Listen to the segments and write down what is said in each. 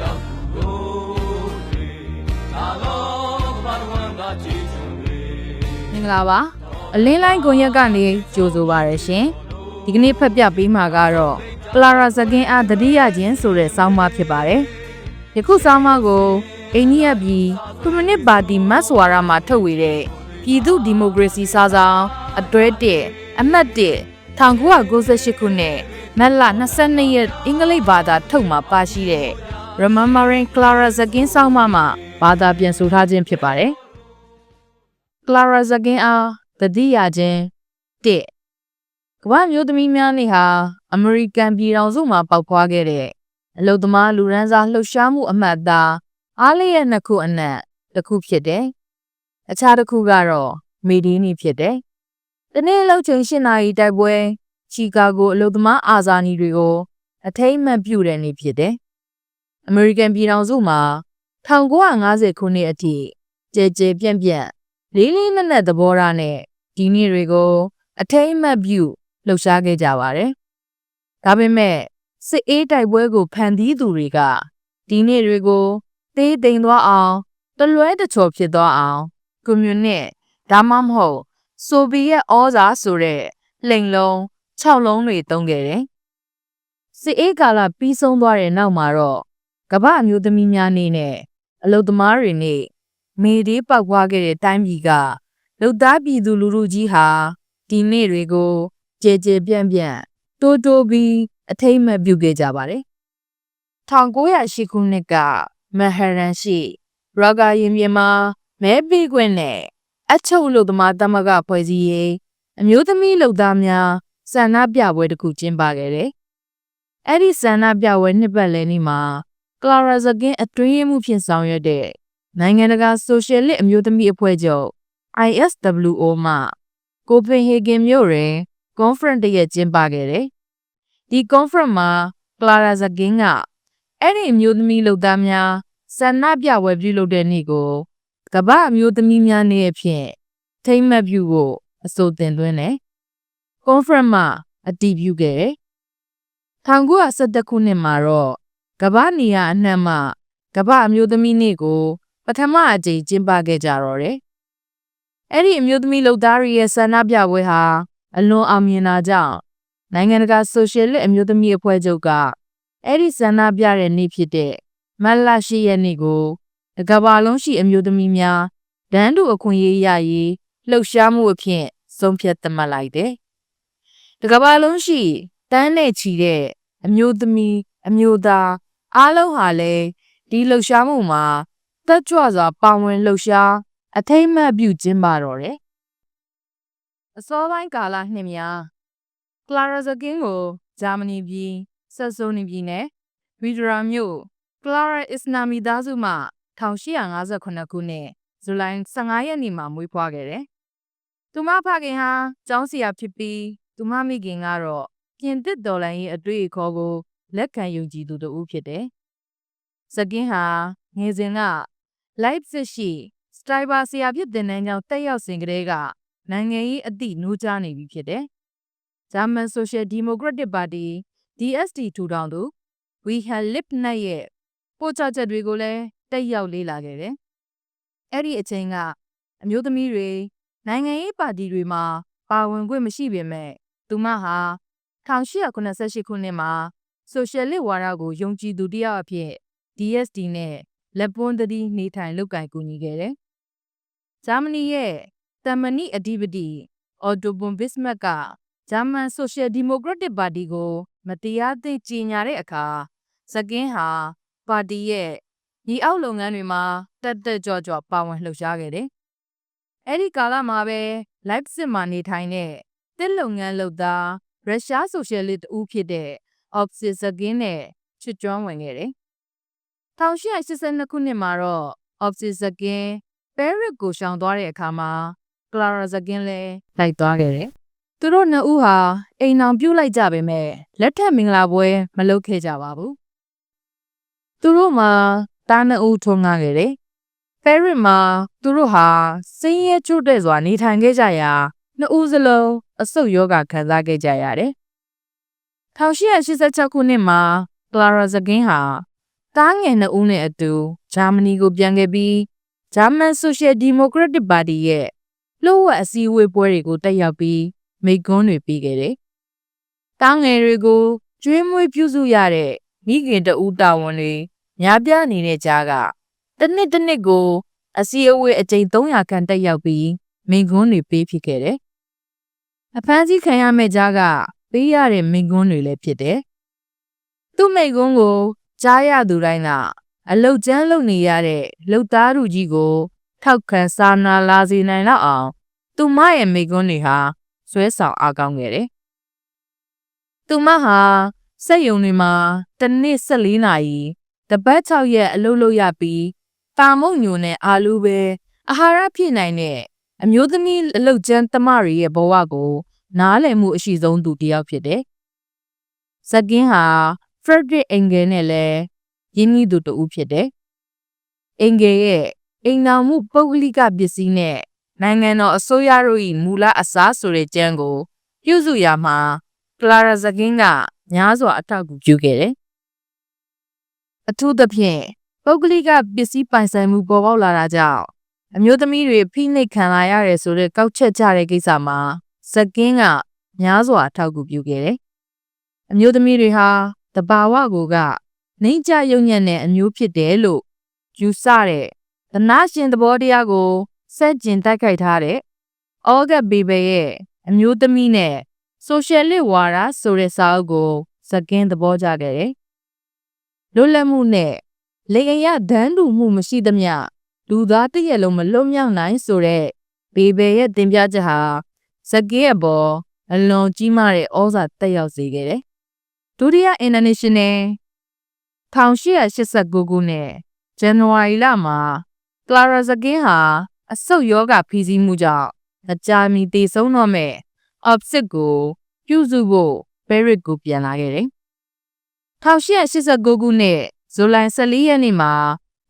ရောက်သူတို့တွေဒါတော့ဘာဝန္တာချီချွန်တွေမင်္ဂလာပါအလင်းလိုင်းကွန်ရက်ကနေကြိုဆိုပါရရှင်ဒီကနေ့ဖတ်ပြပေးမှာကတော့ကလာရာဇကင်းအားတတိယချင်းဆိုတဲ့ဆောင်းပါးဖြစ်ပါတယ်ယခုဆောင်းပါးကိုအိန္ဒိယပြည်ကွန်မြူနစ်ပါတီမတ်ဆွာရာမှာထုတ်ဝေတဲ့ပြည်သူဒီမိုကရေစီစာဆောင်အတွဲ1အမှတ်1 1998ခုနှစ်မတ်လ22ရက်အင်္ဂလိပ်ဘာသာထုတ်မှာပါရှိတဲ့ Remembering Clara Zakin ဆောင်းပါးမှာဘာသာပြန်ဆိုထားခြင်းဖြစ်ပါတယ်ကလာရာဇကင်အားတတိယချင်းတစ်ကမ္ဘာမျိုးသမီးများနေ့ဟာအမေရိကန်ပြည်ထောင်စုမှာပေါက်ဖွားခဲ့တဲ့အလုသမားလူရန်စားလှုပ်ရှားမှုအမှတ်အသားအားလေးရဲ့နှစ်ခုအနက်တစ်ခုဖြစ်တယ်။အခြားတစ်ခုကတော့မေဒီနီဖြစ်တယ်။ဒီနေ့လောက်ချိန်၈နာရီတိုက်ပွဲချီကာဂိုအလုသမားအာဇာနည်တွေကိုအထိမ့်အမှတ်ပြုတဲ့နေ့ဖြစ်တယ်။ အမေရိကန်ပြည်ထောင်စုမှာ1950ခုနှစ်အထိကြဲကြဲပြန့်ပြန့်လေးလေးနက်နက်သဘောထားနဲ့ဒီနေ့တွေကို အထိမ့်အမှတ်ပြုလှုပ်ရှားခဲ့ကြပါတယ်။ဒါပေမဲ့စစ်အေးတိုက်ပွဲကိုဖန်တီးသူတွေကဒီနေ့တွေကိုသေးသိမ်သွားအောင်တလွဲတချော်ဖြစ်သွားအောင်ကွန်မြူနစ်ဒါမှမဟုတ်ဆိုဗီယက်ဩဇာဆိုတဲ့လှိမ်လုံး6လုံးတွေတုံးခဲ့တယ်။စစ်အေးကာလပြီးဆုံးသွားတဲ့နောက်မှာတော့ ကမ္ဘာအမျိုးသမီးများနေနဲ့အလုသမားတွေနေမေဒီပောက်ပွားခဲ့တဲ့တိုင်းပြည်ကလူသားပြည်သူလူထုကြီးဟာဒီနေ့တွေကိုကြဲကြဲပြန့်ပြန့်တိုးတိုးပြီးအထိမ့်အမှတ်ပြုခဲ့ကြပါတယ်။1908ခုနှစ်ကမဟရန်ရှိရောဂါရင်ပြင်မှာမဲပေးခွင့်နဲ့အချုပ်လူသမားသမဂ္ဂဖွဲ့စည်းရေးအမျိုးသမီးလူသားများဆန္ဒပြပွဲတစ်ခုကျင်းပခဲ့တယ်။အဲ့ဒီဆန္ဒပြပွဲနှစ်ပတ်လည်နေ့မှာ ကလာရာဇကင်အတွင်းရေးမှုဖြစ်ဆောင်ရွက်တဲ့နိုင်ငံတကာဆိုရှယ်လစ်အမျိုးသမီးအဖွဲ့ချုပ် ISWO မှကိုပင်ဟေဂင်မြို့တွင် conference တစ်ရက်ကျင်းပခဲ့တယ်။ဒီ conference မှာ Clara Zakin ကအဲ့ဒီအမျိုးသမီးလုပ်သားများဆန္ဒပြပွဲပြုလုပ်တဲ့နေ့ကိုကမ္ဘာအမျိုးသမီးများနေ့အဖြစ်ထိမ့်မှတ်ပြုဖို့အဆိုတင်သွင်းတယ်။ conference မှာအတည်ပြုခဲ့တယ်။1911ခုနှစ်မှာတော့ ကမ္ဘာနေရာအနှံ့မှကမ္ဘာအမျိုးသမီးနေ့ကိုပထမအကြိမ်ကျင်းပခဲ့ကြတော့တယ်။အဲ့ဒီအမျိုးသမီးလုပ်သားတွေရဲ့ဆန္ဒပြပွဲဟာအလွန်အောင်မြင်တာကြောင့်နိုင်ငံတကာဆိုရှယ်လစ်အမျိုးသမီးအဖွဲ့ချုပ်ကအဲ့ဒီဆန္ဒပြတဲ့နေ့ဖြစ်တဲ့မတ်လ၈ရက်နေ့ကိုတစ်ကမ္ဘာလုံးရှိအမျိုးသမီးများဒန်းတူအခွင့်အရေးရရေးလှုပ်ရှားမှုအဖြစ်ဆုံးဖြတ်သတ်မှတ်လိုက်တယ်။တစ်ကမ္ဘာလုံးရှိတန်းနဲ့ချီတဲ့အမျိုးသမီးအမျိုးသား အားလုံးဟာလည်းဒီလှုပ်ရှားမှုမှာတက်ကြွစွာပါဝင်လှုပ်ရှားအထိမ့်အမှတ်ပြုခြင်းပါတော့တယ်။အစောပိုင်းကာလနှစ်များကလာရာဇကင်းကိုဂျာမနီပြည်ဆက်ဆိုနီပြည်နယ်ဗီဒရာမြို့ကလာရာအစ္စလာမီသားစုမှ1858ခုနှစ်ဇူလိုင်15ရက်နေ့မှာမွေးဖွားခဲ့တယ်။သူမဖခင်ဟာကျောင်းဆရာဖြစ်ပြီးသူမမိခင်ကတော့ပြင်သစ်တော်လှန်ရေးအတွေ့အခေါ်ကို လက်ခံယုံကြည်သူတဦးဖြစ်တယ်။ဇကင်းဟာငယ်စဉ်က Leipzig ရှိစတိုင်ဘာဆရာဖြစ်တဲ့နန်းကျောင်းတက်ရောက်စဉ်ကတည်းကနိုင်ငံရေးအသည့်နိုးကြားနေပြီဖြစ်တယ်။ German Social Democratic Party DSD ထူထောင်သူ Wilhelm Liebknecht ရဲ့ပို့ချချက်တွေကိုလည်းတက်ရောက်လေ့လာခဲ့တယ်။အဲ့ဒီအချိန်ကအမျိုးသမီးတွေနိုင်ငံရေးပါတီတွေမှာပါဝင်ခွင့်မရှိပေမဲ့သူမဟာ1888ခုနှစ်မှာ ဆိုရှယ်လစ်ဝါဒကိုယုံကြည်သူတစ်ယောက်အဖြစ် DSD နဲ့လက်ပွန်းတတိနေထိုင်လုပ်ကိုင်ကူညီခဲ့တယ်။ဂျာမနီရဲ့တမန်နီအဓိပတိအော်တိုဘွန်ဘစ်မတ်ကဂျာမန်ဆိုရှယ်ဒီမိုကရက်တစ်ပါတီကို မတရားသင့်ကြီးညာတဲ့အခါဇကင်းဟာပါတီရဲ့ညီအောက်လုပ်ငန်းတွေမှာတက်တက်ကြွကြွပါဝင်လှုပ်ရှားခဲ့တယ်။အဲ့ဒီကာလမှာပဲ Leipzig မှာနေထိုင်တဲ့တစ်လုပ်ငန်းလုပ်သားရုရှားဆိုရှယ်လစ်တူဖြစ်တဲ့ Oxy Zagin နဲ့ချစ်ကျွမ်းဝင်ခဲ့တယ်။1882ခုနှစ်မှာတော့ Oxy Zagin ပဲရစ်ကိုရှောင်သွားတဲ့အခါမှာ Clara Zagin လည်းလိုက်သွားခဲ့တယ်။သူတို့နှစ်ဦးဟာအိမ်အောင်ပြုတ်လိုက်ကြပေမဲ့လက်ထက်မင်္ဂလာပွဲမလုပ်ခဲ့ကြပါဘူး။သူတို့မှာတားနှစ်ဦးထုံးကားခဲ့တယ်။ပဲရစ်မှာသူတို့ဟာစင်းရဲကျွတ်တဲ့စွာနေထိုင်ခဲ့ကြရာနှစ်ဦးစလုံးအဆုတ်ယောဂခံစားခဲ့ကြရတယ်။ 1886ခုနှစ်မှာ Clara Zagin ဟာတားငယ်နှစ်ဦးနဲ့အတူဂျာမနီကိုပြန်ခဲ့ပြီးဂျာမန်ဆိုရှယ်ဒီမိုကရက်တစ်ပါတီရဲ့လှုပ်ဝက်အစည်းအဝေးပွဲတွေကိုတက်ရောက်ပြီးမိန့်ခွန်းတွေပေးခဲ့တယ်။တားငယ်တွေကိုကျွေးမွေးပြုစုရတဲ့မိခင်တဦးတာဝန်တွေများပြားနေတဲ့ကြားကတစ်နှစ်တစ်နှစ်ကို အစည်းအဝေးအကြိမ်300ခန့်တက်ရောက်ပြီးမိန့်ခွန်းတွေပေးဖြစ်ခဲ့တယ်။အဖမ်းဆီးခံရမယ့်ကြားက ပေးရတဲ့မိန့်ခွန်းတွေလည်းဖြစ်တယ်။သူ့မိန့်ခွန်းကိုကြားရသူတိုင်းကအလုတ်ကျန်းလုပ်နေရတဲ့လှုပ်သားလူကြီးကို ထောက်ခံစာနာလာစေနိုင်တော့အောင် သူမရဲ့မိကွန်းတွေဟာဆွဲဆောင်အားကောင်းခဲ့တယ်။သူမဟာစက်ယုံတွေမှာတစ်နေ့14နာရီတပတ်6ရက်အလုပ်လုပ်ရပြီးတာမုံညိုနဲ့အာလူပဲအာဟာရဖြည့်နိုင်တဲ့အမျိုးသမီးအလုပ်ကျန်းတမတွေရဲ့ဘဝကို နားလည်မှုအရှိဆုံးသူတစ်ယောက်ဖြစ်တယ်။ဇက်ကင်းဟာဖရက်ဒရစ်အင်ဂယ်နဲ့လည်းရင်းနှီးသူတဦးဖြစ်တယ်။အင်ဂယ်ရဲ့အိမ်တော်မှုပုဂ္ဂလိကပစ္စည်းနဲ့နိုင်ငံတော်အစိုးရတို့၏မူလအစားဆိုတဲ့ကျမ်းကို ပြုစုရမှာကလာရာဇကင်းကများစွာအထောက်အကူပြုခဲ့တယ်။အထူးသဖြင့်ပုဂ္ဂလိကပစ္စည်းပိုင်ဆိုင်မှုပေါ်ပေါက်လာတာကြောင့်အမျိုးသမီးတွေဖိနှိပ်ခံလာရတယ်ဆိုတဲ့ကောက်ချက်ကြတဲ့ကိစ္စမှာ ဇကင်းကများစွာအထောက်အကူပြုခဲ့တယ်။အမျိုးသမီးတွေဟာတဘာဝကိုကနှိမ့်ချယုံညံ့တဲ့အမျိုးဖြစ်တယ်လို့ယူဆတဲ့သနာရှင်သဘောတရားကိုစက်ကျင်တိုက်ခိုက်ထားတဲ့ဩဂတ်ဘေဘယ်ရဲ့အမျိုးသမီးနဲ့ဆိုရှယ်လစ်ဝါဒဆိုတဲ့စာအုပ်ကိုဇကင်းသဘောကျခဲ့တယ်။လွတ်လပ်မှုနဲ့လေအရဒန်းတူမှုမရှိသမျှလူသားတစ်ရက်လုံးမလွတ်မြောက်နိုင်ဆိုတဲ့ဘေဘယ်ရဲ့သင်ပြချက်ဟာ ဇကင်းရဲ့ပေါ်အလွန်ကြီးမားတဲ့ဩဇာတက်ရောက်စေခဲ့တယ်။ဒုတိယ International 1889ခုနှစ်ဇန်နဝါရီလမှာကလာရာဇကင်းဟာအဆုတ်ယောဂဖီးစီးမှုကြောင့်အကြာမီတည်ဆုံးတော့မဲ့အော့စစ်ကိုပြုစုဖို့ဘဲရစ်ကိုပြန်လာခဲ့တယ်။1889ခုနှစ်ဇူလိုင်14ရက်နေ့မှာ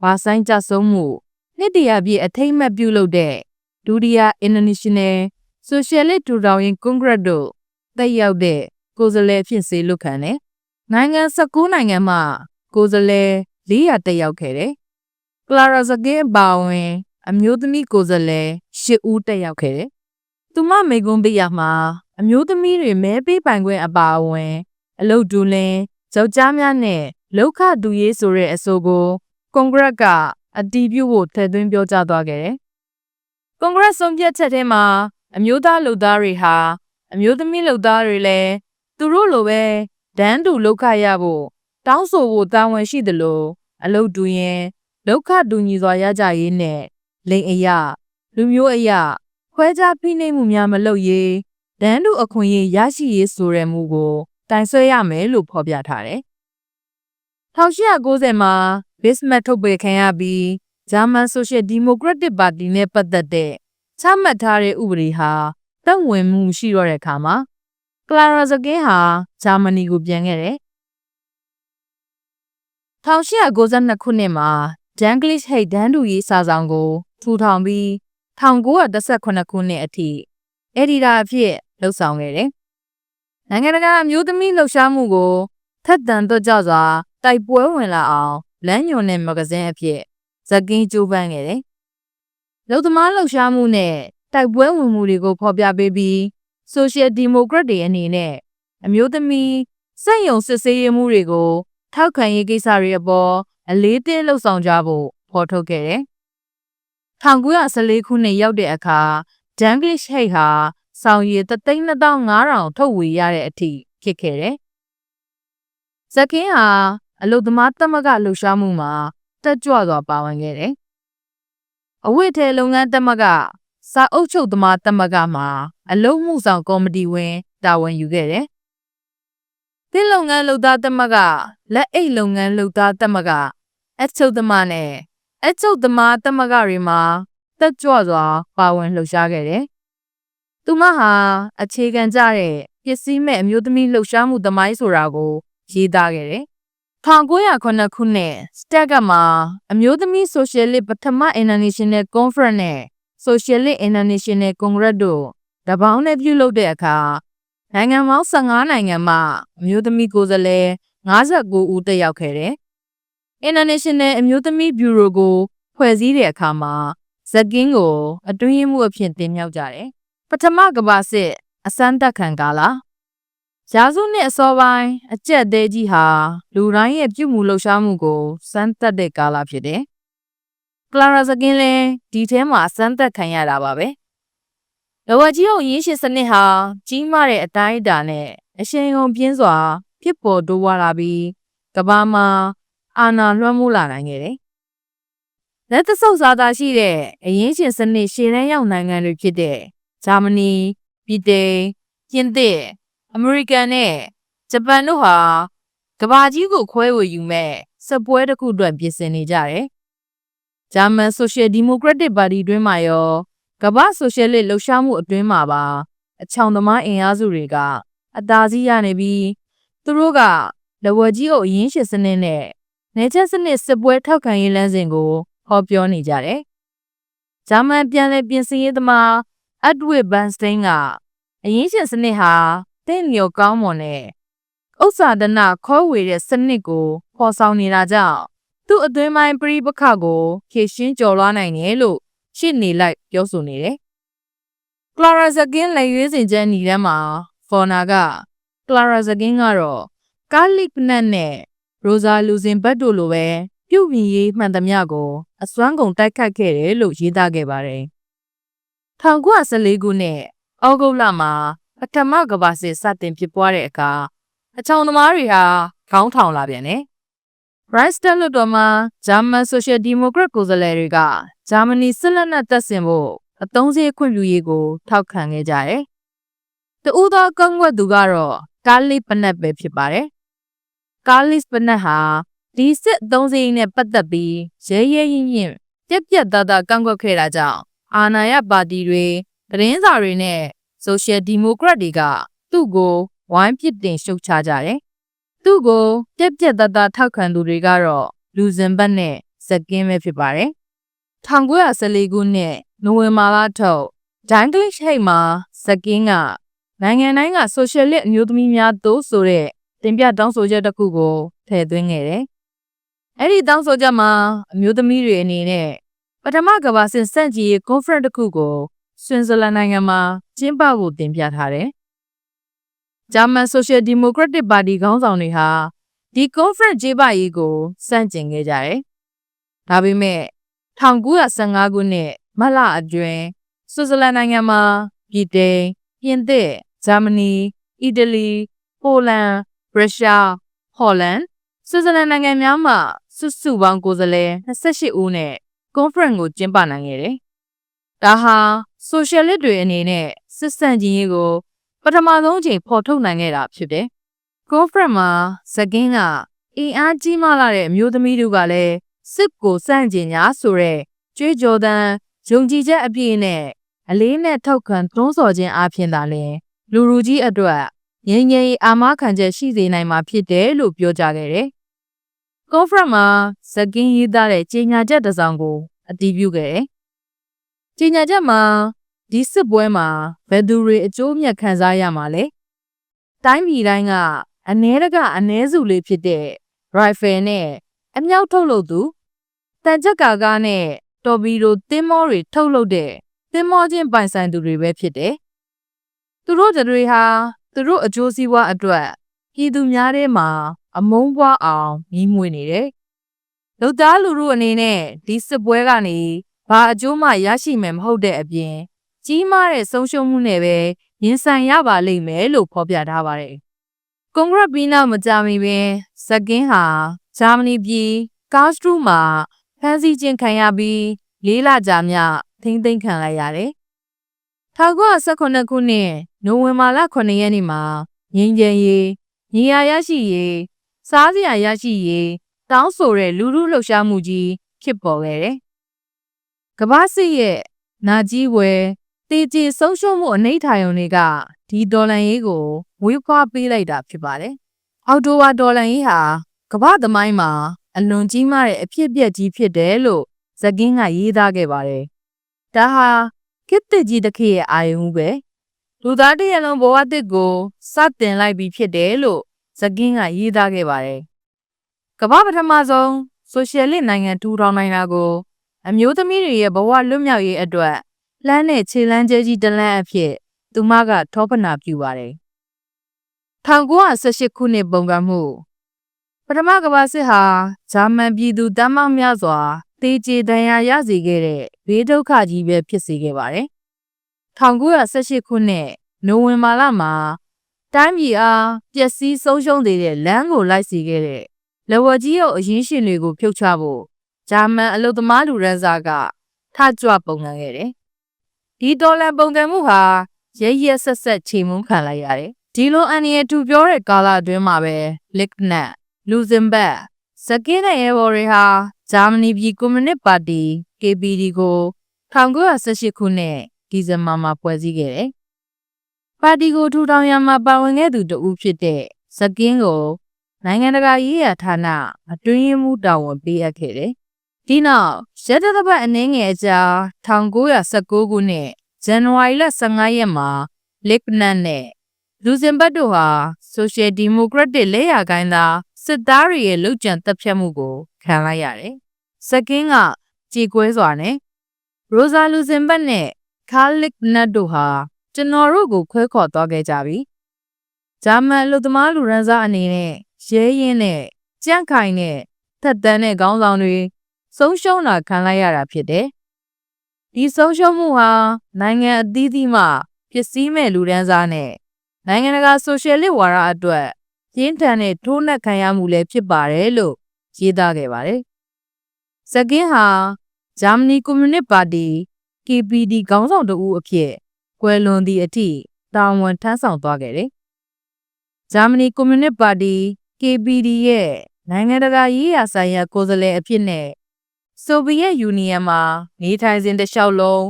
ဘာဆိုင်ကြဆုံးမှုနှစ်တရာပြည့်အထိမ်းအမှတ်ပြုလုပ်တဲ့ဒုတိယ International Socialist တူတောင်ရင်ကွန်ဂရက်တို့တက်ရောက်တဲ့ကိုယ်စားလှယ်ဖြစ်စေလွတ်ခံတယ်။နိုင်ငံ19နိုင်ငံမှ ကိုယ်စားလှယ်400တက်ရောက်ခဲ့တယ်။ကလာရာဇကင်းအပါဝင် အမျိုးသမီးကိုယ်စားလှယ်10ဦးတက်ရောက်ခဲ့တယ်။သူမမိကွန်းပေးရမှာအမျိုးသမီးတွေမဲပေးပိုင်ခွင့်အပါအဝင် အလုတ်တူလင်းယောက်ျားများနဲ့လောက်ခတူရေးဆိုတဲ့အဆိုကိုကွန်ဂရက်ကအတည်ပြုဖို့ထည့်သွင်းပြောကြားသွားခဲ့တယ်။ကွန်ဂရက်ဆုံးဖြတ်ချက်ထဲမှာ အမျိုးသားလူသားတွေဟာအမျိုးသမီးလူသားတွေလည်းသူတို့လိုပဲဒန်းတူလောက်ခရဖို့တောင်းဆိုဖို့တာဝန်ရှိသလိုအလုတ်တူရင်ဒုက္ခတူညီစွာရကြရေးနဲ့လိန်အယလူမျိုးအယခွဲခြားဖိနှိပ်မှုများမလုပ်ရေးဒန်းတူအခွင့်အရေးရရှိရေးဆိုတဲ့မူကိုတိုင်ဆွဲရမယ်လို့ဖော်ပြထားတယ်။1890မှာဘစ်မတ်ထုတ်ပယ်ခံရပြီးဂျာမန်ဆိုရှယ်ဒီမိုကရက်တစ်ပါတီနဲ့ပတ်သက်တဲ့ ချမှတ်ထားတဲ့ဥပဒေဟာတက်ဝင်မှုရှိတော့တဲ့အခါမှာကလာရာဇကင်းဟာဂျာမနီကိုပြန်ခဲ့တယ်1892ခုနှစ်မှာဒန်ဂလစ်ဟိတ်ဒန်တူရေးစာဆောင်ကိုထူထောင်ပြီး1918ခုနှစ်အထိအက်ဒီတာအဖြစ်လှုပ်ဆောင်ခဲ့တယ်။နိုင်ငံတကာအမျိုးသမီးလှုပ်ရှားမှုကိုထက်သန်တော့ကြစွာတိုက်ပွဲဝင်လာအောင်လမ်းညွန်တဲ့မဂဇင်းအဖြစ်ဇက်ကင်းကျိုးပန်းခဲ့တယ်။ လုံသမားလှုပ်ရှားမှုနဲ့တိုက်ပွဲဝင်မှုတွေကိုဖော်ပြပေးပြီးဆိုရှယ်ဒီမိုကရက်တွေအနေနဲ့အမျိုးသမီးစက်ယုံစစ်ဆေးရေးမှုတွေကို ထောက်ခံရေးကိစ္စတွေအပေါ်အလေးတင်းလှုပ်ဆောင်ကြဖို့ဖော်ထုတ်ခဲ့တယ်။1914ခုနှစ်ရောက်တဲ့အခါဒန်ဂလစ်ဟိတ်ဟာဆောင်ရည်32500ထုတ်ဝေရတဲ့အထိဖြစ်ခဲ့တယ်။ဇကင်းဟာအလုသမားတက်မကလှူရှားမှုမှာတက်ကြွစွာပါဝင်ခဲ့တယ်။ အဝတ်ထဲလုပ်ငန်းတက်မကစာအုပ်ချုပ်သမားတက်မကမှာအလုံးမှုဆောင်ကော်မတီဝင်တာဝန်ယူခဲ့တယ်။ဒီလုပ်ငန်းလုပ်သားတက်မကလက်အိတ်လုပ်ငန်းလုပ်သားတက်မကအချုပ်သမားနဲ့အချုပ်သမားတက်မကတွေမှာတက်ကြွစွာပါဝင်လှုပ်ရှားခဲ့တယ်။သူမဟာအခြေခံကြတဲ့ပစ္စည်းမဲ့အမျိုးသမီးလှုပ်ရှားမှုသမိုင်းဆိုတာကိုရေးသားခဲ့တယ်။ 1909ခုနှစ်စတက်ကမှာအမျိုးသမီးဆိုရှယ်လစ်ပထမ International Conference နဲ့ Socialist International Congress တို့တပေါင်းနဲ့ပြုလုပ်တဲ့အခါနိုင်ငံပေါင်း15နိုင်ငံမှအမျိုးသမီးကိုယ်စားလှယ်59ဦးတက်ရောက်ခဲ့တယ် International အမျိုးသမီးဘျူရိုကို ဖွဲ့စည်းတဲ့အခါမှာဇက်ကင်းကို အတွင်းရေးမှုအဖြစ်တင်မြှောက်ကြတယ်။ပထမကမ္ဘာစစ်အစမ်းတက်ခံကာလ ရာစုနှစ်အစောပိုင်းအကျက်သေးကြီးဟာလူတိုင်းရဲ့ပြုမှုလှုပ်ရှားမှုကိုစမ်းသပ်တဲ့ကာလဖြစ်တယ်။ကလာရာဇက်ကင်းလည်းဒီထဲမှာစမ်းသပ်ခံရတာပါပဲ။လဝကြီးအောင်ရင်းရှင်စနစ်ဟာကြီးမားတဲ့အတိုင်းအတာနဲ့အရှင်ုံပြင်းစွာ ဖြစ်ပေါ်တိုးဝါလာပြီးကမ္ဘာမှာအာဏာလွှမ်းမိုးလာနိုင်ခဲ့တယ်။လက်သဆုပ်စားသားရှိတဲ့အရင်းရှင်စနစ်ရှေ့တန်းရောက်နိုင်ငံတွေဖြစ်တဲ့ဂျာမနီ၊ဗြိတိန်၊ပြင်သစ်၊ အမေရိကန်နဲ့ဂျပန်တို့ဟာကမ္ဘာကြီးကိုခွဲဝေယူမဲ့စစ်ပွဲတစ်ခုအတွက်ပြင်ဆင်နေကြတယ်။ဂျာမန်ဆိုရှယ်ဒီမိုကရက်တစ်ပါတီတွင်းမှာရောကမ္ဘာဆိုရှယ်လစ်လှုပ်ရှားမှုအတွင်းမှာပါအချောင်သမားအင်အားစုတွေကအသာစီးရနေပြီးသူတို့ကလဝကြီးအုပ်အရင်ရှစ်စနစ်နဲ့နေချက်စနစ်စစ်ပွဲထောက်ခံရေးလမ်းစဉ်ကိုဟောပြောနေကြတယ်။ဂျာမန်ပြန်လည်ပြင်ဆင်ရေးသမားအက်ဒဝစ်ဘန်စတိန်ကအရင်ရှစ်စနစ်ဟာတ င့်လျော်ကောင်းမွန်တဲ့ဥစ္စာဒနာခေါ်ဝေတဲ့စနစ်ကိုဖော်ဆောင်နေတာကြောင့်သူ့အတွင်းပိုင်းပြိပခကိုဖြည့်ရှင်းကျော်လွှားနိုင်တယ်လို့ရှင်းနေလိုက်ပြောဆိုနေတယ်။ Clara Zakin လက်ရွေးစင်ချက်ညီတန်းမှာဖော်နာက Clara Zakin ကတော့ကာလစ်ပနတ်နဲ့ရိုဇာလူစင်ဘတ်တို့လိုပဲပြုတ်ပြင်ရေးမှန်သမျှကိုအစွမ်းကုန်တိုက်ခတ်ခဲ့တယ်လို့ရေးသားခဲ့ပါတယ်။1914ခုနှစ်ဩဂုတ်လမှာ ပထမကမ္ဘာစစ်စတင်ဖြစ်ပွားတဲ့အခါအချောင်သမားတွေဟာခေါင်းထောင်လာပြန်တယ်။ Reichstag လွှတ်တော်မှာဂျာမန်ဆိုရှယ်ဒီမိုကရက်ကိုယ်စားလှယ်တွေကဂျာမနီစစ်လက်နက်တပ်ဆင်ဖို့အသုံးစရိတ်ခွင့်ပြုရေးကို ထောက်ခံခဲ့ကြတယ်။တူသောကန့်ကွက်သူကတော့ကာလီပနက်ပဲဖြစ်ပါတယ်။ကာလီပနက်ဟာဒီစစ်အသုံးစရိတ်နဲ့ပတ်သက်ပြီးရဲရဲရင့်ရင့်ပြက်ပြက်သားသားကန့်ကွက်ခဲ့တာကြောင့်အာဏာရပါတီတွေသတင်းစာတွေနဲ့ ဆိုရှယ်ဒီမိုကရက်တွေကသူ့ကိုဝိုင်းပစ်တင်ရှုတ်ချကြတယ်။သူ့ကိုပြက်ပြက်သားသားထောက်ခံသူတွေကတော့လူဇင်ဘတ်နဲ့ဇက်ကင်းပဲဖြစ်ပါတယ်။1914ခုနှစ်နိုဝင်ဘာလထုတ်ဒိုင်းဂလစ်ဟိတ်မှာဇက်ကင်းကနိုင်ငံတိုင်းကဆိုရှယ်လစ်အမျိုးသမီးများတို့ဆိုတဲ့တင်ပြတောင်းဆိုချက်တစ်ခုကိုထည့်သွင်းခဲ့တယ်။အဲ့ဒီတောင်းဆိုချက်မှာအမျိုးသမီးတွေအနေနဲ့ပထမကမ္ဘာစစ်စန့်ကြီး conference တစ်ခုကို ဆွစ်ဇာလန်နိုင်ငံမှာကျင်းပဖို့တင်ပြထားတယ်။ဂျာမန်ဆိုရှယ်ဒီမိုကရက်တစ်ပါတီခေါင်းဆောင်တွေဟာဒီ conference ကျင်းပရေးကိုစန့်ကျင်ခဲ့ကြတယ်။ဒါပေမဲ့1915ခုနှစ်မတ်လအတွင်းဆွစ်ဇာလန်နိုင်ငံမှာဗြိတိန်ပြင်သစ်ဂျာမနီအီတလီပိုလန်ရုရှားဟော်လန်ဆွစ်ဇာလန်နိုင်ငံများမှစုစုပေါင်းကိုယ်စားလှယ်28ဦးနဲ့ conference ကိုကျင်းပနိုင်ခဲ့တယ်။ဒါဟာ ဆိုရှယ်လစ်တွေအနေနဲ့စစ်ဆန့်ကျင်ရေးကို ပထမဆုံးအချိန်ဖော်ထုတ်နိုင်ခဲ့တာဖြစ်တယ်။ conference မှာဇကင်းကအင်အားကြီးမားလာတဲ့အမျိုးသမီးတို့ကလည်းစစ်ကိုစန့်ကျင်ညာဆိုတဲ့ကြွေးကြော်သံယုံကြည်ချက်အပြည့်နဲ့အလေးနဲ့ထောက်ခံတွန်းဆော်ခြင်းအပြင်သာလျှင်လူလူကြီးအတွက်ငြိမ်ငြိမ်အာမခံချက်ရှိစေနိုင်မှာဖြစ်တယ်လို့ပြောကြားခဲ့တယ်။ conference မှာဇကင်းရေးသားတဲ့ကြေညာချက်တစ်စောင်ကိုအတည်ပြုခဲ့တယ်။ ကြေညာချက်မှာဒီစစ်ပွဲမှာဘယ်သူတွေအကျိုးမြတ်ခံစားရမှာလဲ။တိုင်းပြည်တိုင်းကအ ਨੇ တကအ ਨੇ စုလေးဖြစ်တဲ့ rifle နဲ့အမြောက်ထုတ်လုပ်သူတန်ချက်ကာကားနဲ့တော်ပီတို့တင်းမောတွေထုတ်လုပ်တဲ့တင်းမောချင်းပိုင်ဆိုင်သူတွေပဲဖြစ်တယ်။သူတို့တွေဟာသူတို့အကျိုးစီးပွားအတွက်ပြည်သူများထဲမှာ အမုန်းပွားအောင်ညီးမွေးနေတယ်။လူသားလူတို့အနေနဲ့ဒီစစ်ပွဲကနေ ဘာအကျိုးမှရရှိမယ်မဟုတ်တဲ့အပြင်ကြီးမားတဲ့ဆုံးရှုံးမှုနဲ့ပဲရင်ဆိုင်ရပါလိမ့်မယ်လို့ဖော်ပြထားပါတယ်။ကွန်ဂရက်ပြီးနောက်မကြာမီပင်ဇက်ကင်းဟာဂျာမနီပြည်ကားစထရူမှာဖမ်းဆီးခြင်းခံရပြီးလေးလကြာမြထိမ့်သိမ်းခံလိုက်ရတယ်။1918ခုနှစ်နိုဝင်ဘာလ9ရက်နေ့မှာငင်းကျန်ရေးညီယာရရှိရေးစားစရာရရှိရေးတောင်းဆိုတဲ့လူလူလှုပ်ရှားမှုကြီးဖြစ်ပေါ်ခဲ့တယ်။ ကမ္ဘာစစ်ရဲ့နာကြီးဝယ်တေးကြီးဆုံးရှုံးမှုအနှိမ့်ထာယုံတွေကဒီဒေါ်လာရေးကိုဝေးဖွားပေးလိုက်တာဖြစ်ပါတယ်။အော်တိုဝါဒေါ်လာရေးဟာကမ္ဘာသမိုင်းမှာအလွန်ကြီးမားတဲ့အဖြစ်အပျက်ကြီးဖြစ်တယ်လို့ဇကင်းကရေးသားခဲ့ပါတယ်။ဒါဟာကစ်တစ်ကြီးတစ်ခေတ်ရဲ့အာရုံပဲလူသားတရက်လုံးဘဝတစ်ကိုစတင်လိုက်ပြီးဖြစ်တယ်လို့ဇကင်းကရေးသားခဲ့ပါတယ်။ကမ္ဘာပထမဆုံးဆိုရှယ်လစ်နိုင်ငံထူထောင်နိုင်တာကို အမျိုးသမီးတွေရဲ့ဘဝလွတ်မြောက်ရေးအတွက်လှမ်းတဲ့ခြေလမ်းကျဲကြီးတစ်လမ်းအဖြစ်သူမကထောပနာပြုပါတယ်1918ခုနှစ်ပုံကမှုပထမကမ္ဘာစစ်ဟာဂျာမန်ပြည်သူတမ်းမောက်များစွာတေးကျေဒဏ်ရာရစေခဲ့တဲ့ဘေးဒုက္ခကြီးပဲဖြစ်စေခဲ့ပါတယ်1918ခုနှစ်နိုဝင်ဘာလမှာတိုင်းပြည်အားပျက်စီးဆုံးရှုံးစေတဲ့လမ်းကိုလိုက်စီခဲ့တဲ့လဝကြီးရုပ်အရင်ရှင်တွေကိုဖြုတ်ချဖို့ ဂျာမန်အလုသမားလူရန်စားကထကြွပုံကန်ခဲ့တယ်။ဒီဒေါ်လာပုံကန်မှုဟာရရက်ဆက်ဆက်ချိန်မုန်းခံလိုက်ရတယ်။ဒီလိုအန်ရီရဲ့သူပြောတဲ့ကာလအတွင်းမှာပဲလစ်နက်လူဇင်ဘတ်စကင်းတဲ့ရဲဘော်တွေဟာဂျာမနီပြည်ကွန်မြူနစ်ပါတီ KPD ကို1918ခုနှစ်ဒီဇင်ဘာမှာဖွဲ့စည်းခဲ့တယ်။ပါတီကိုထူထောင်ရမှာပါဝင်ခဲ့သူတဦးဖြစ်တဲ့ဇကင်းကိုနိုင်ငံတကာရေးရာဌာနအတွင်းရေးမှူးတာဝန်ပေးအပ်ခဲ့တယ်။ ဒီနောက်ရက်သတ္တပတ်အနည်းငယ်အကြာ1919ခုနှစ်ဇန်နဝါရီလ15ရက်မှာလစ်နတ်နဲ့လူဇင်ဘတ်တို့ဟာဆိုရှယ်ဒီမိုကရက်တစ်လက်ရကိုင်းသားစစ်သားတွေရဲ့လုပ်ကြံတပ်ဖြတ်မှုကိုခံလိုက်ရတယ်။စကင်းကကြေကွဲစွာနဲ့ရိုဇာလူဇင်ဘတ်နဲ့ခါလစ်နတ်တို့ဟာကျွန်တော်တို့ကိုခွဲခေါ်သွားခဲ့ကြပြီ။ဂျာမန်လူသမားလူရန်စားအနေနဲ့ရဲရင်နဲ့ကြန့်ခိုင်နဲ့ထက်တန်းတဲ့ခေါင်းဆောင်တွေ ဆုံးရှုံးတာခံလိုက်ရတာဖြစ်တယ်။ဒီဆုံးရှုံးမှုဟာနိုင်ငံအသီးသီးမှပစ္စည်းမဲ့လူဒန်းစားနဲ့နိုင်ငံတကာဆိုရှယ်လစ်ဝါဒအတွက်ပြင်းထန်တဲ့ထိုးနှက်ခံရမှုလည်းဖြစ်ပါတယ်လို့ရေးသားခဲ့ပါတယ်။စကင်းဟာဂျာမနီကွန်မြူနစ်ပါတီ KPD ခေါင်းဆောင်တဦးအဖြစ်ကွယ်လွန်သည့်အထိတာဝန်ထမ်းဆောင်သွားခဲ့တယ်။ဂျာမနီကွန်မြူနစ်ပါတီ KPD ရဲ့နိုင်ငံတကာရေးရာဆိုင်ရာကိုယ်စားလှယ်အဖြစ်နဲ့ ဆိုဗီယက်ယူနီယံမှာနေထိုင်စဉ်တစ်လျှောက်လုံး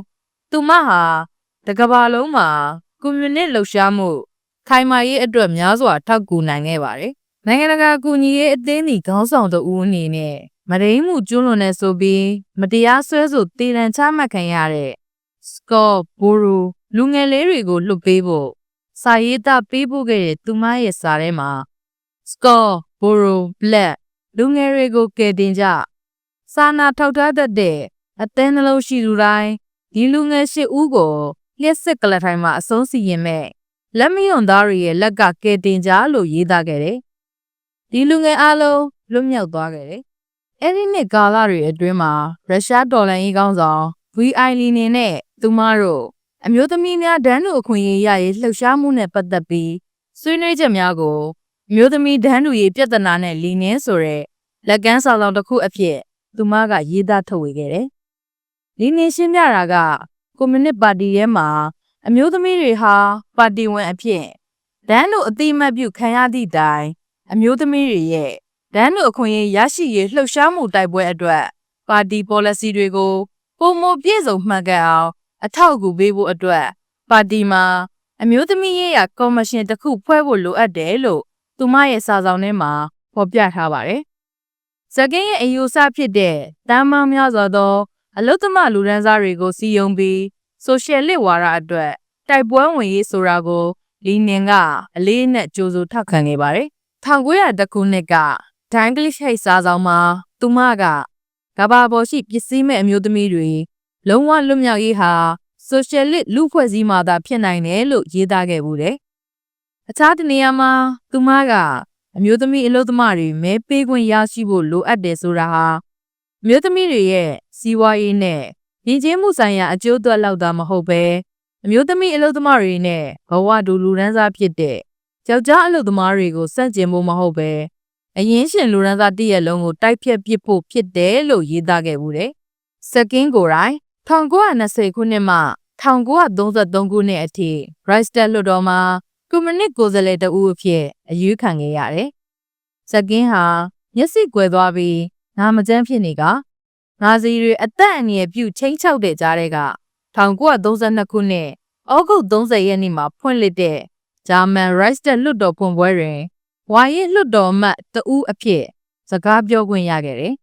သူမဟာတကမ္ဘာလုံးမှာကွန်မြူနစ်လှုပ်ရှားမှုခိုင်မာရေးအတွက်များစွာထောက်ကူနိုင်ခဲ့ပါတယ်။နိုင်ငံတကာကူညီရေးအသင်းဒီခေါင်းဆောင်တဦးအနေနဲ့မရင်းမှုကျွလွန်နေဆိုပြီးမတရားဆွဲဆိုတည်တံချမှတ်ခံရတဲ့စကော့ဘိုရိုလူငယ်လေးတွေကိုလွတ်ပေးဖို့စာရေးသားပေးပို့ခဲ့တဲ့သူမရဲ့စာထဲမှာစကော့ဘိုရိုဘလက်လူငယ်တွေကိုကယ်တင်ကြ စာနာထောက်ထားတတ်တဲ့အသင်းနှလုံးရှိသူတိုင်းဒီလူငယ်ရှစ်ဦးကိုလျှက်စစ်ကလထိုင်မှာအဆုံးစီရင်မဲ့လက်မယွန်သားတွေရဲ့လက်ကကယ်တင်ကြလို့ရေးသားခဲ့တယ်။ဒီလူငယ်အလုံးလွတ်မြောက်သွားခဲ့တယ်။အဲဒီနှစ်ကာလတွေအတွင်းမှာရုရှားဒေါ်လာရေးကောင်းဆောင် VI လီနေနဲ့သူမတို့အမျိုးသမီးများဒန်းလူအခွင့်အရေးရရေးလှုပ်ရှားမှုနဲ့ပတ်သက်ပြီးဆွေးနွေးချက်များကိုအမျိုးသမီးဒန်းလူရေးပြဿနာနဲ့လီနင်းဆိုတဲ့လက်ကမ်းဆောင်ဆောင်တစ်ခုအဖြစ် သူမကရေးသားထုတ်ဝေခဲ့တယ်။လီနင်းရှင်းပြတာကကွန်မြူနစ်ပါတီရဲ့မှာအမျိုးသမီးတွေဟာပါတီဝင်အဖြစ်ဒန်းတို့အတိမတ်ပြုခံရသည့်တိုင်အမျိုးသမီးတွေရဲ့ဒန်းတို့အခွင့်အရေးရရှိရေးလှုပ်ရှားမှုတိုက်ပွဲအတွက်ပါတီ policy တွေကိုပုံမပြည့်စုံမှန်ကန်အောင်အထောက်အကူပေးဖို့အတွက်ပါတီမှာအမျိုးသမီးရေးရာကော်မရှင်တစ်ခုဖွဲ့ဖို့လိုအပ်တယ်လို့သူမရဲ့စာဆောင်ထဲမှာဖော်ပြထားပါတယ်။ ဇကင်းရဲ့အယူအဆဖြစ်တဲ့တမ်းမောင်းများစွာသော အလုတ္တမလူရန်စားတွေကိုစီယုံပြီးဆိုရှယ်လစ်ဝါဒအတွက်တိုက်ပွဲဝင်ရေးဆိုတာကိုလီနင်ကအလေးနဲ့ကြိုးစိုးထောက်ခံခဲ့ပါတယ်။1900ခုနှစ်ကဒိုင်းဂလစ်ဟိတ်စာဆောင်မှာသူမကကဘာပေါ်ရှိပစ္စည်းမဲ့အမျိုးသမီးတွေလုံးဝလွတ်မြောက်ရေးဟာဆိုရှယ်လစ်လူဖွဲ့စည်းမှသာဖြစ်နိုင်တယ်လို့ရေးသားခဲ့ဘူးတယ်။အခြားတနေရာမှာသူမက အမျိုးသမီးအလုပ်သမားတွေမဲပေးခွင့်ရရှိဖို့လိုအပ်တယ်ဆိုတာဟာအမျိုးသမီးတွေရဲ့စီးပွားရေးနဲ့ရင်းချင်းမှုဆိုင်ရာအကျိုးအတွက်လောက်သာမဟုတ်ပဲအမျိုးသမီးအလုပ်သမားတွေနဲ့ဘဝတူလူရန်စားဖြစ်တဲ့ယောက်ျားအလုပ်သမားတွေကိုစန့်ကျင်ဖို့မဟုတ်ပဲအရင်ရှင်လူရန်စားတည့်ရက်လုံးကိုတိုက်ဖြတ်ပစ်ဖို့ဖြစ်တယ်လို့ရေးသားခဲ့ဘူးတယ်။စကင်းကိုရိုင်း1920ခုနှစ်မှ1933ခုနှစ်အထိ Bristol လွှတ်တော်မှာ ကွန်မြူနစ်ကိုယ်စားလှယ်တဦးအဖြစ်အယူခံခဲ့ရတယ်။စကင်းဟာမျက်စိကွယ်သွားပြီးငါမကြမ်းဖြစ်နေကငါစီတွေအသက်အန္တရာယ်ပြုချင်းချောက်တဲ့ကြားတဲ့က1932ခုနှစ်ဩဂုတ်30ရက်နေ့မှာဖွင့်လှစ်တဲ့ဂျာမန်ရိုက်စတက်လွှတ်တော်ဖွင့်ပွဲတွင်ဝါရင်လွှတ်တော်မှတ်တဦးအဖြစ်စကားပြောခွင့်ရခဲ့တယ်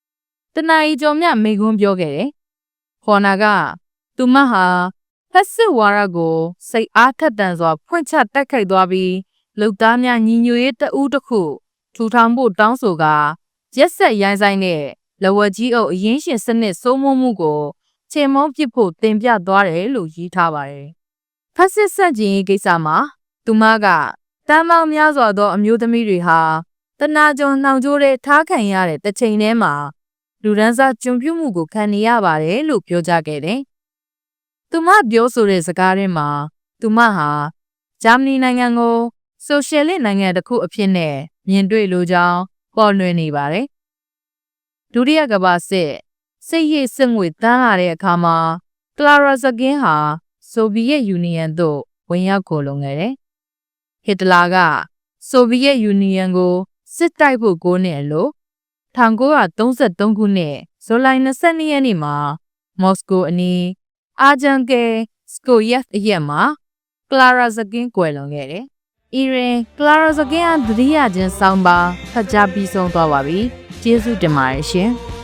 ။တနအီကျော်မြမိကွန်းပြောခဲ့တယ်။ခေါ်နာက သူမဟာ ဖက်စစ်ဝါရကိုစိတ်အားထက်သန်စွာဖွင့်ချတက်ခိုက်သွားပြီးလူသားများညီညွတ်ရေးတဦးတစ်ခုထူထောင်ဖို့တောင်းဆိုကာရက်ဆက်ရိုင်းဆိုင်တဲ့လဝက်ကြီးအုပ်အရင်ရှင်စနစ်စိုးမိုးမှုကိုချေမုန်းပစ်ဖို့တင်ပြသွားတယ်လို့ရေးထားပါတယ်။ဖက်စစ်ဆက်ကြီးကိစ္စမှာသူမကတမ်းမောင်းများစွာသော အမျိုးသမီးတွေဟာတနာကြုံနှောင်ကြိုးတဲ့ထားခံရတဲ့တစ်ချိန်တည်းမှာလူဒန်းစားကျွံပြုမှုကိုခံနေရပါတယ်လို့ပြောကြားခဲ့တယ်။ သူမပြောဆိုတဲ့စကားထဲမှာသူမဟာဂျာမနီနိုင်ငံကိုဆိုရှယ်လစ်နိုင်ငံတစ်ခုအဖြစ်နဲ့မြင်တွေ့လိုကြောင်းပေါ်လွင်နေပါတယ်။ဒုတိယကမ္ဘာစစ်စိတ်ရည်စစ်ငွေတန်းလာတဲ့အခါမှာကလာရာဇကင်းဟာဆိုဗီယက်ယူနီယံသို့ဝင်ရောက်ကိုလုံခဲ့တယ်။ဟစ်တလာကဆိုဗီယက်ယူနီယံကိုစစ်တိုက်ဖို့ကိုးနေလို့1933ခုနှစ်ဇူလိုင်22ရက်နေ့မှာမော်စကိုအနီး အာဂျန်ကဲစကိုယက်အရက်မှာကလာရာဇကင်းကွယ်လွန်ခဲ့တယ်။အီရင်ကလာရာဇကင်းအားတတိယချင်းဆောင်းပါဖတ်ကြားပြီးဆုံးသွားပါပြီ။ကျေးဇူးတင်ပါတယ်ရှင်။